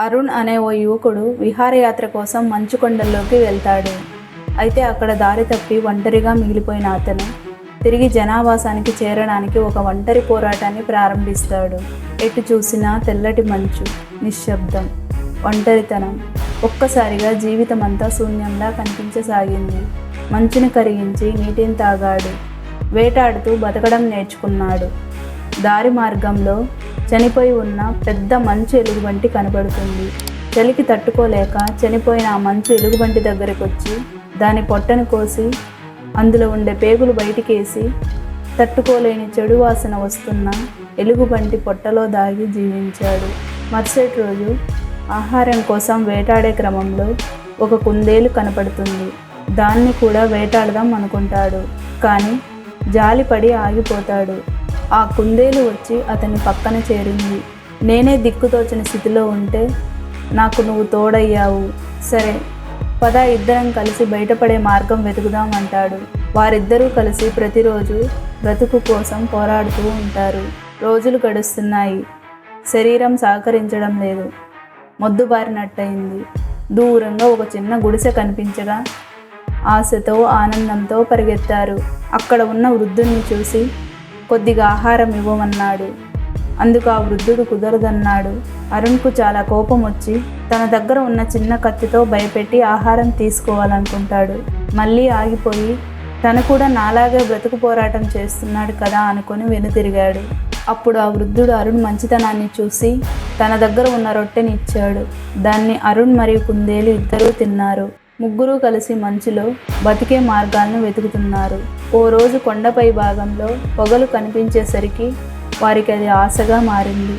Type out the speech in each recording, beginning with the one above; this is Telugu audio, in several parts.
అరుణ్ అనే ఓ యువకుడు విహారయాత్ర కోసం మంచు కొండల్లోకి వెళ్తాడు. అయితే అక్కడ దారి తప్పి ఒంటరిగా మిగిలిపోయిన అతను తిరిగి జనావాసానికి చేరడానికి ఒక ఒంటరి పోరాటాన్ని ప్రారంభిస్తాడు. ఎటు చూసినా తెల్లటి మంచు నిశ్శబ్దం ఒంటరితనం ఒక్కసారిగా జీవితం అంతా శూన్యంలా కనిపించసాగింది. మంచుని కరిగించి నీటిని తాగాడు. వేటాడుతూ బతకడం నేర్చుకున్నాడు. దారి మార్గంలో చనిపోయి ఉన్న పెద్ద మంచు ఎలుగుబంటి కనబడుతుంది. చలికి తట్టుకోలేక చనిపోయిన ఆ మంచు ఎలుగుబంటి దగ్గరకు వచ్చి దాని పొట్టను కోసి అందులో ఉండే పేగులు బయటికేసి తట్టుకోలేని చెడు వాసన వస్తున్న ఎలుగుబంటి పొట్టలో దాగి జీవించాడు. మరుసటి రోజు ఆహారం కోసం వేటాడే క్రమంలో ఒక కుందేలు కనపడుతుంది. దాన్ని కూడా వేటాడదాం అనుకుంటాడు. కానీ జాలిపడి ఆగిపోతాడు. ఆ కుందేలు వచ్చి అతని పక్కన చేరింది. నేనే దిక్కుతోచిన స్థితిలో ఉంటే నాకు నువ్వు తోడయ్యావు. సరే పద ఇద్దరం కలిసి బయటపడే మార్గం వెతుకుదాం అంటాడు. వారిద్దరూ కలిసి ప్రతిరోజు బ్రతుకు కోసం పోరాడుతూ ఉంటారు. రోజులు గడుస్తున్నాయి. శరీరం సహకరించడం లేదు. మొద్దుబారినట్టయింది. దూరంగా ఒక చిన్న గుడిసె కనిపించగా ఆశతో ఆనందంతో పరిగెత్తారు. అక్కడ ఉన్న వృద్ధుణ్ణి చూసి కొద్దిగా ఆహారం ఇవ్వమన్నాడు. అందుకు ఆ వృద్ధుడు కుదరదన్నాడు. అరుణ్కు చాలా కోపం వచ్చి తన దగ్గర ఉన్న చిన్న కత్తితో భయపెట్టి ఆహారం తీసుకోవాలనుకుంటాడు. మళ్ళీ ఆగిపోయి తను కూడా నాలాగే బ్రతుకు పోరాటం చేస్తున్నాడు కదా అనుకొని వెనుతిరిగాడు. అప్పుడు ఆ వృద్ధుడు అరుణ్ మంచితనాన్ని చూసి తన దగ్గర ఉన్న రొట్టెని ఇచ్చాడు. దాన్ని అరుణ్ మరియు కుందేలు ఇద్దరూ తిన్నారు. ముగ్గురు కలిసి మంచులో బతికే మార్గాలను వెతుకుతున్నారు. ఓ రోజు కొండపై భాగంలో పొగలు కనిపించేసరికి వారికి అది ఆశగా మారింది.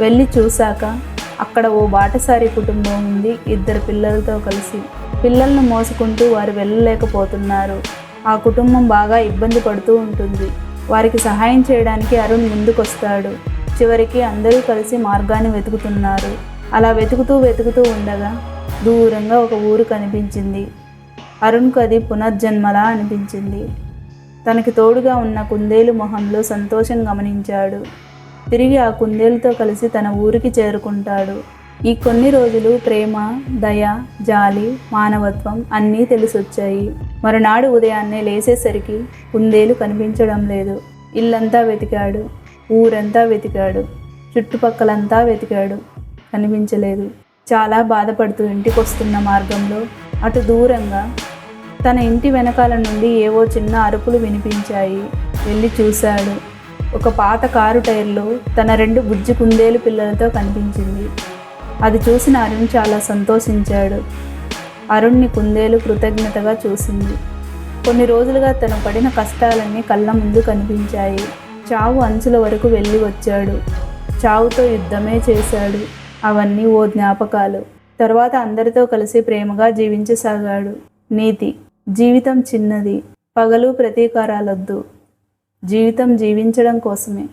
వెళ్ళి చూశాక అక్కడ ఓ బాటసారి కుటుంబం ఉంది ఇద్దరు పిల్లలతో కలిసి. పిల్లలను మోసుకుంటూ వారు వెళ్ళలేకపోతున్నారు. ఆ కుటుంబం బాగా ఇబ్బంది పడుతూ ఉంటుంది. వారికి సహాయం చేయడానికి అరుణ్ ముందుకొస్తాడు. చివరికి అందరూ కలిసి మార్గాన్ని వెతుకుతున్నారు. అలా వెతుకుతూ వెతుకుతూ ఉండగా దూరంగా ఒక ఊరు కనిపించింది. అరుణ్కు అది పునర్జన్మలా అనిపించింది. తనకి తోడుగా ఉన్న కుందేలు మొహంలో సంతోషం గమనించాడు. తిరిగి ఆ కుందేలుతో కలిసి తన ఊరికి చేరుకుంటాడు. ఈ కొన్ని రోజులు ప్రేమ దయ జాలి మానవత్వం అన్నీ తెలిసొచ్చాయి. మరునాడు ఉదయాన్నే లేచేసరికి కుందేలు కనిపించడం లేదు. ఇల్లంతా వెతికాడు. ఊరంతా వెతికాడు. చుట్టుపక్కలంతా వెతికాడు. కనిపించలేదు. చాలా బాధపడుతూ ఇంటికి వస్తున్న మార్గంలో అటు దూరంగా తన ఇంటి వెనకాల నుండి ఏవో చిన్న అరుపులు వినిపించాయి. వెళ్ళి చూశాడు. ఒక పాత కారు టైర్లో తన రెండు బుజ్జి కుందేలు పిల్లలతో కనిపించింది. అది చూసిన అరుణ్ చాలా సంతోషించాడు. అరుణ్ని కుందేలు కృతజ్ఞతగా చూసింది. కొన్ని రోజులుగా తను పడిన కష్టాలన్నీ కళ్ళ ముందు కనిపించాయి. చావు అంచుల వరకు వెళ్ళి వచ్చాడు. చావుతో యుద్ధమే చేశాడు. అవన్నీ ఓ జ్ఞాపకాలు. తర్వాత అందరితో కలిసి ప్రేమగా జీవించసాగాడు. నీతి. జీవితం చిన్నది. పగలు ప్రతీకారాలొద్దు. జీవితం జీవించడం కోసమే.